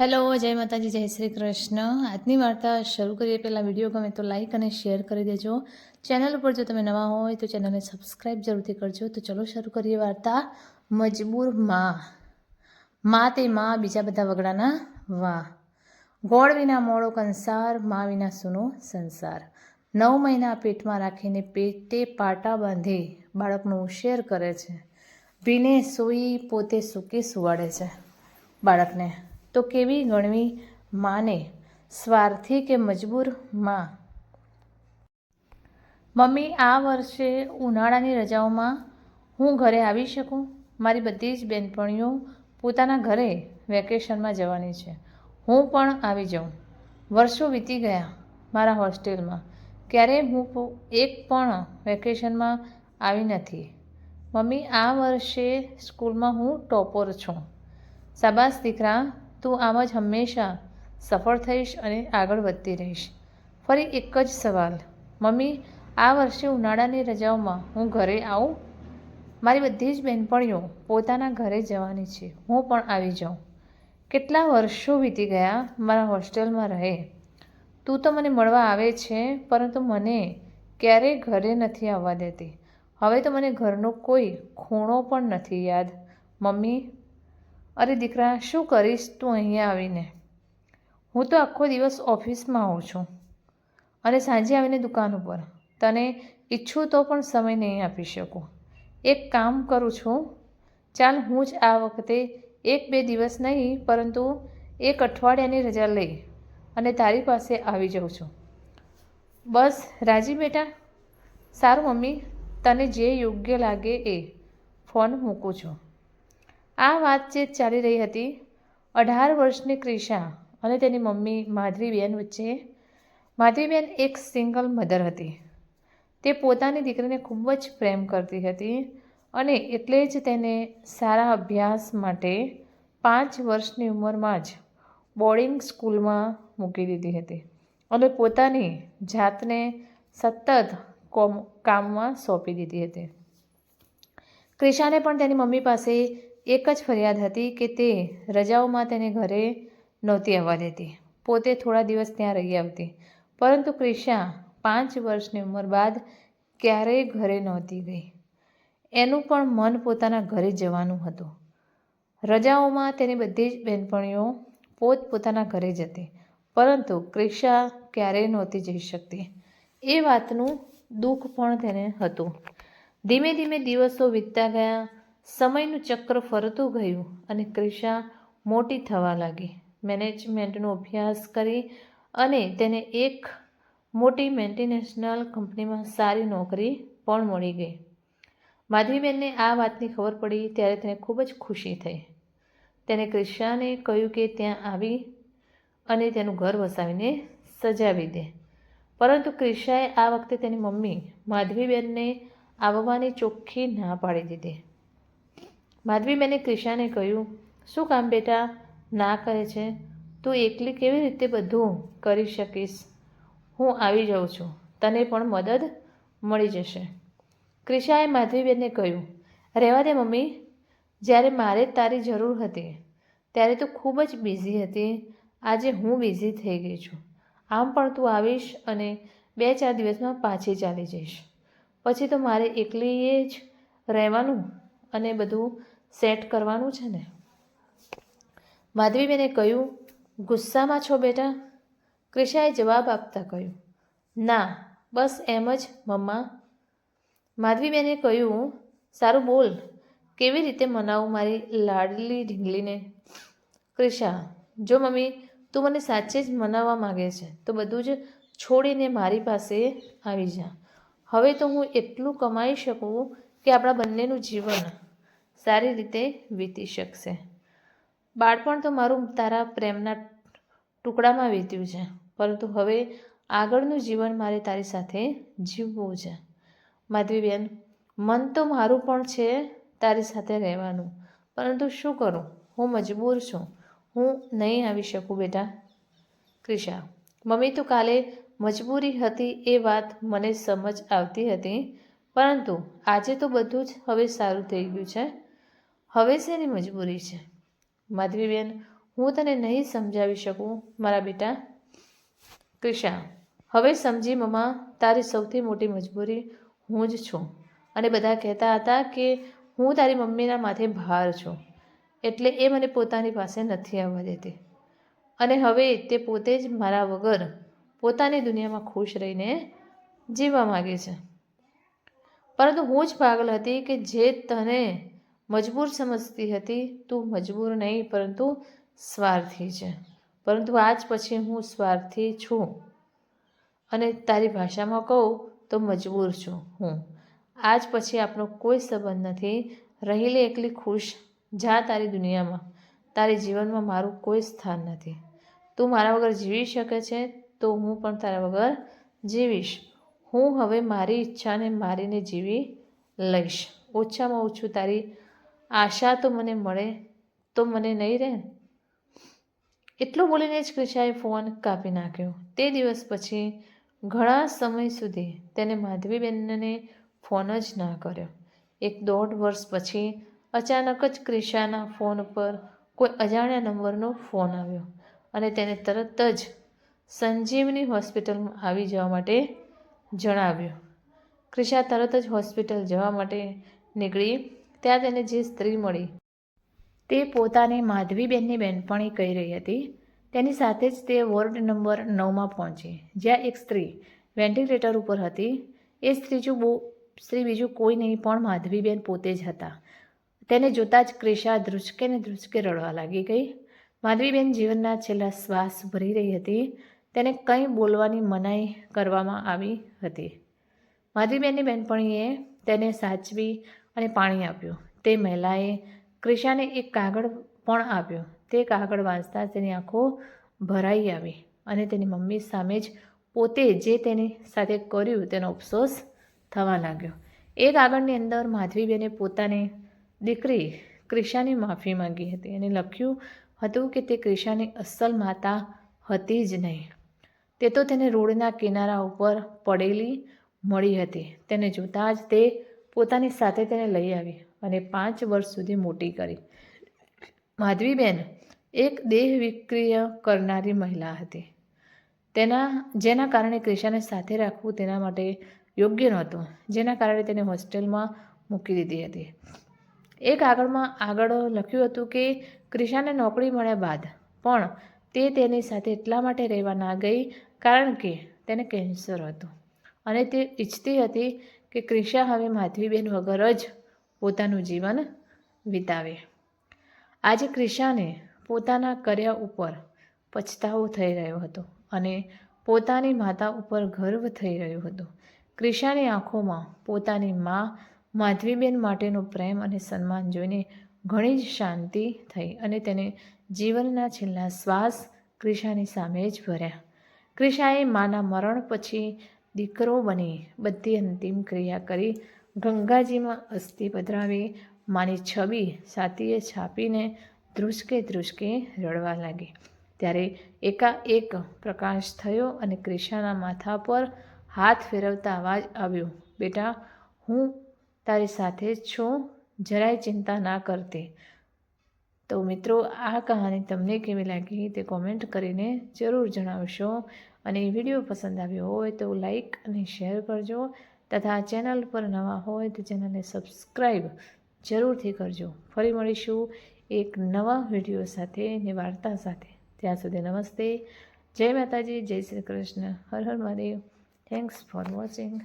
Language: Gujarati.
હેલો, જય માતાજી, જય શ્રી કૃષ્ણ. આજની વાર્તા શરૂ કરીએ પહેલાં વીડિયો ગમે તો લાઈક અને શેર કરી દેજો. ચેનલ ઉપર જો તમે નવા હોય તો ચેનલને સબસ્ક્રાઈબ જરૂરથી કરજો. તો ચલો શરૂ કરીએ વાર્તા. મજબૂરમાં. માં તે માં, બીજા બધા વગડાના વાહ ગોળ વિના મોળો કંસાર, માં વિના સૂનો સંસાર. નવ મહિના પેટમાં રાખીને પેટે પાટા બાંધી. બાળકનો ઉછેર કરે છે. ભીને સૂઈ પોતે સૂકી સુવાડે છે. બાળકને તો કેવી ગણવી માને? સ્વાર્થી કે મજબૂરમાં? મમ્મી, આ વર્ષે ઉનાળાની રજાઓમાં હું ઘરે આવી શકું? મારી બધી જ બહેનપણીઓ પોતાના ઘરે વેકેશનમાં જવાની છે. હું પણ આવી જાઉં. વર્ષો વીતી ગયા મારા હોસ્ટેલમાં. ક્યારેય હું એક પણ વેકેશનમાં આવી નથી. મમ્મી, આ વર્ષે સ્કૂલમાં હું ટોપર છું. શાબાશ દીકરા તું આમ જ હંમેશા સફળ થઈશ અને આગળ વધતી રહીશ. ફરી એક જ સવાલ. મમ્મી, આ વર્ષે ઉનાળાની રજાઓમાં હું ઘરે આવું? મારી બધી જ બહેનપણીઓ પોતાના ઘરે જવાની છે. હું પણ આવી જાઉં. કેટલા વર્ષો વીતી ગયા મારા હોસ્ટેલમાં રહે? તું તો મને મળવા આવે છે, પરંતુ મને ક્યારેય ઘરે નથી આવવા દેતી. હવે તો મને ઘરનો કોઈ ખૂણો પણ નથી યાદ. મમ્મી અરે દીકરા, શું કરીશ તું અહીંયા આવીને? હું તો આખો દિવસ ઓફિસમાં હોઉં છું. અને સાંજે આવીને દુકાન ઉપર. તને ઈચ્છું તો પણ સમય નહીં આપી શકું. એક કામ કરું છું. ચાલ, હું જ આ વખતે એક બે દિવસ નહીં, પરંતુ એક અઠવાડિયાની રજા લઈ અને તારી પાસે આવી જાઉં છું. બસ, રાજી બેટા? સારું, મમ્મી. તને જે યોગ્ય લાગે એ ફોન મૂકું છું. આ વાતચીત ચાલી રહી હતી અઢાર વર્ષની ક્રિશા અને તેની મમ્મી માધવીબેન વચ્ચે. માધવીબેન એક સિંગલ મધર હતી. તે પોતાની દીકરીને ખૂબ જ પ્રેમ કરતી હતી અને એટલે જ તેને સારા અભ્યાસ માટે પાંચ વર્ષની ઉંમરમાં જ બોર્ડિંગ સ્કૂલમાં મૂકી દીધી હતી અને પોતાની જાતને સતત કોમ, કામમાં સોંપી દીધી હતી. ક્રિશાને પણ તેની મમ્મી પાસે એક જ ફરિયાદ હતી કે તે રજાઓમાં તેને ઘરે નહોતી આવવા દેતી. પોતે થોડા દિવસ ત્યાં રહી આવતી. પરંતુ ક્રિશા પાંચ વર્ષની ઉંમર બાદ ક્યારેય ઘરે નહોતી ગઈ. એનું પણ મન પોતાના ઘરે જવાનું હતું. રજાઓમાં તેની બધી જ બહેનપણીઓ પોત પોતાના ઘરે જતી પરંતુ ક્રિશા ક્યારેય નહોતી જઈ શકતી. એ વાતનું દુઃખ પણ તેને હતું. ધીમે ધીમે દિવસો વીતતા ગયા. સમયનું ચક્ર ફરતું ગયું અને ક્રિશા મોટી થવા લાગી. મેનેજમેન્ટનો અભ્યાસ કરી અને તેને એક મોટી મલ્ટીનેશનલ કંપનીમાં સારી નોકરી પણ મળી ગઈ. માધવીબેનને આ વાતની ખબર પડી ત્યારે તેને ખૂબ જ ખુશી થઈ. તેને ક્રિશાને કહ્યું કે ત્યાં આવી અને તેનું ઘર વસાવીને સજાવી દે. પરંતુ ક્રિશાએ આ વખતે તેની મમ્મી માધવીબેનને આવવાની ચોખ્ખી ના પાડી દીધી. માધવીબેને ક્રિશાને કહ્યું, શું કામ બેટા? ના કહે છે. તું એકલી કેવી રીતે બધું કરી શકીશ? હું આવી જાઉં છું. તને પણ મદદ મળી જશે. ક્રિશાએ માધવીબેનને કહ્યું, રહેવા દે મમ્મી. જ્યારે મારે તારી જરૂર હતી, ત્યારે તું ખૂબ જ બિઝી હતી. આજે હું બિઝી થઈ ગઈ છું. આમ પણ તું આવીશ અને બે ચાર દિવસમાં પાછી ચાલી જઈશ. પછી તો મારે એકલીએ જ રહેવાનું અને બધું સેટ કરવાનું છે ને? માધવીબેને કહ્યું, ગુસ્સામાં છો બેટા? ક્રિશાએ જવાબ આપતા કહ્યું, ના, બસ એમ જ, મમ્મા. માધવીબેને કહ્યું, સારું બોલ, કેવી રીતે મનાવું મારી લાડલી ઢીંગલીને? ક્રિશા, જો મમ્મી, તું મને સાચે જ મનાવવા માગે છે, તો બધું જ છોડીને મારી પાસે આવી જા. હવે તો હું એટલું કમાઈ શકું કે આપણા બંનેનું જીવન સારી રીતે વીતી શકશે. બાળપણ તો મારું તારા પ્રેમના ટુકડામાં વીત્યું છે, પરંતુ હવે આગળનું જીવન મારે તારી સાથે જીવવું છે. માધવીબેન, મન તો મારું પણ છે તારી સાથે રહેવાનું, પરંતુ શું કરું? હું મજબૂર છું. હું નહીં આવી શકું બેટા. ક્રિશા, મમ્મી તો કાલે મજબૂરી હતી એ વાત મને સમજ આવતી હતી, પરંતુ આજે તો બધું જ હવે સારું થઈ ગયું છે. હવે શેની મજબૂરી છે? માધવીબેન, હું તને નહીં સમજાવી શકું, મારા બેટા. કૃષ્ણા હવે સમજી મમ્મા, તારી સૌથી મોટી મજબૂરી હું જ છું. અને બધા કહેતા હતા કે હું તારી મમ્મીના માથે ભાર છું, એટલે એ મને પોતાની પાસે નથી આવવા દેતી. અને હવે તે પોતે જ મારા વગર પોતાની દુનિયામાં ખુશ રહીને જીવવા માગે છે. પરંતુ હું જ પાગલ હતી કે જે તને મજબૂર સમજતી હતી, તું મજબૂર નહીં, પરંતુ સ્વાર્થી છે. પરંતુ આજ પછી હું સ્વાર્થી છું. અને તારી ભાષામાં કહું તો મજબૂર છું હું. આજ પછી આપણો કોઈ સંબંધ નથી. રહીલે એકલી ખુશ જા તારી દુનિયામાં. તારી જીવનમાં મારું કોઈ સ્થાન નથી. તું મારા વગર જીવી શકે છે તો હું પણ તારા વગર જીવીશ. હું હવે મારી ઈચ્છાને મારીને જીવી લઈશ. ઓછામાં ઓછું તારી આશા તો મને મળે, તો મને નહીં રહે એટલું બોલીને જ ક્રિશાએ ફોન કાપી નાખ્યો. તે દિવસ પછી ઘણા સમય સુધી તેને માધવીબેનને ફોન જ ના કર્યો. એક દોઢ વર્ષ પછી અચાનક જ ક્રિશાના ફોન પર કોઈ અજાણ્યા નંબરનો ફોન આવ્યો અને તેને તરત જ સંજીવની હોસ્પિટલમાં આવી જવા માટે જણાવ્યું. ક્રિશા તરત જ હોસ્પિટલ જવા માટે નીકળી ત્યાં તેને જે સ્ત્રી મળી, તે પોતાની માધવીબેનની બેનપણી કહી રહી હતી. તેની સાથે જ તે વોર્ડ નંબર નવમાં પહોંચી, જ્યાં એક સ્ત્રી વેન્ટિલેટર ઉપર હતી. એ સ્ત્રી જો બહુ, સ્ત્રી બીજું કોઈ નહીં, પણ માધવીબેન પોતે જ હતા. તેને જોતાં જ ક્રિશા ધ્રુજકે ને ધ્રુજકે રડવા લાગી ગઈ. માધવીબેન જીવનના છેલ્લા શ્વાસ ભરી રહી હતી. તેને કંઈ બોલવાની મનાઈ કરવામાં આવી હતી. માધવીબેનની બેનપણીએ તેને સાચવી અને પાણી આપ્યું. તે મહિલાએ ક્રિશાને એક કાગળ પણ આપ્યો. તે કાગળ વાંચતા તેની આંખો ભરાઈ આવી અને તેની મમ્મી સામે જ પોતે જે તેની સાથે કર્યું તેનો અફસોસ થવા લાગ્યો. એ કાગળની અંદર માધવીબેને પોતાની દીકરી ક્રિશાની માફી માંગી હતી અને લખ્યું હતું કે તે ક્રિશાની અસલ માતા હતી જ નહીં. તે તો તેને રોડના કિનારા ઉપર પડેલી મળી હતી. તેને જોતાં જ તે પોતાની સાથે તેને લઈ આવી અને પાંચ વર્ષ સુધી મોટી કરી. માધવીબેન એક દેહ વિક્રિય કરનારી મહિલા હતી. તેના, જેના કારણે ક્રિશાને સાથે રાખવું તેના માટે યોગ્ય નહોતું, જેના કારણે તેને હોસ્ટેલમાં મૂકી દીધી હતી. એક આગળમાં, આગળ લખ્યું હતું કે ક્રિશાને નોકરી મળ્યા બાદ પણ તે તેની સાથે એટલા માટે રહેવા ના ગઈ કારણ કે તેને કેન્સર હતું અને તે ઈચ્છતી હતી કે ક્રિશા હવે માધવીબેન વગર જ પોતાનું જીવન વિતાવે. આજે ક્રિશાને પોતાના કર્યા ઉપર પછતાવો થઈ રહ્યો હતો અને પોતાની માતા ઉપર ગર્વ થઈ રહ્યો હતો. ક્રિશાની આંખોમાં પોતાની મા માધવીબેન માટેનો પ્રેમ અને સન્માન જોઈને ઘણી જ શાંતિ થઈ અને તેને જીવનના છેલ્લા શ્વાસ ક્રિશાની સામે જ ભર્યા. ક્રિશાએ માના મરણ પછી દીકરો બની, બધી અંતિમ ક્રિયા કરી ગંગાજીમાં અસ્થિ પધરાવી, માની છબી છાતીએ છાપીને ધ્રુસકે ધ્રુસકે રડવા લાગી. ત્યારે એકાએક પ્રકાશ થયો અને ક્રિશાના માથા પર હાથ ફેરવતા અવાજ આવ્યો, બેટા, હું તારી સાથે જ છું, જરાય ચિંતા ના કરતી. તો મિત્રો, આ કહાની તમને કેવી લાગી તે કોમેન્ટ કરીને જરૂર જણાવશો. અને વીડિયો પસંદ આવ્યો હોય તો લાઈક અને શેર કરજો. તથા ચેનલ પર નવા હોય તો ચેનલને સબસ્ક્રાઈબ જરૂરથી કરજો. ફરી મળીશું એક નવા વીડિયો સાથે ને વાર્તા સાથે. ત્યાં સુધી નમસ્તે. જય માતાજી, જય શ્રી કૃષ્ણ. હર હર મહાદેવ. Thanks for watching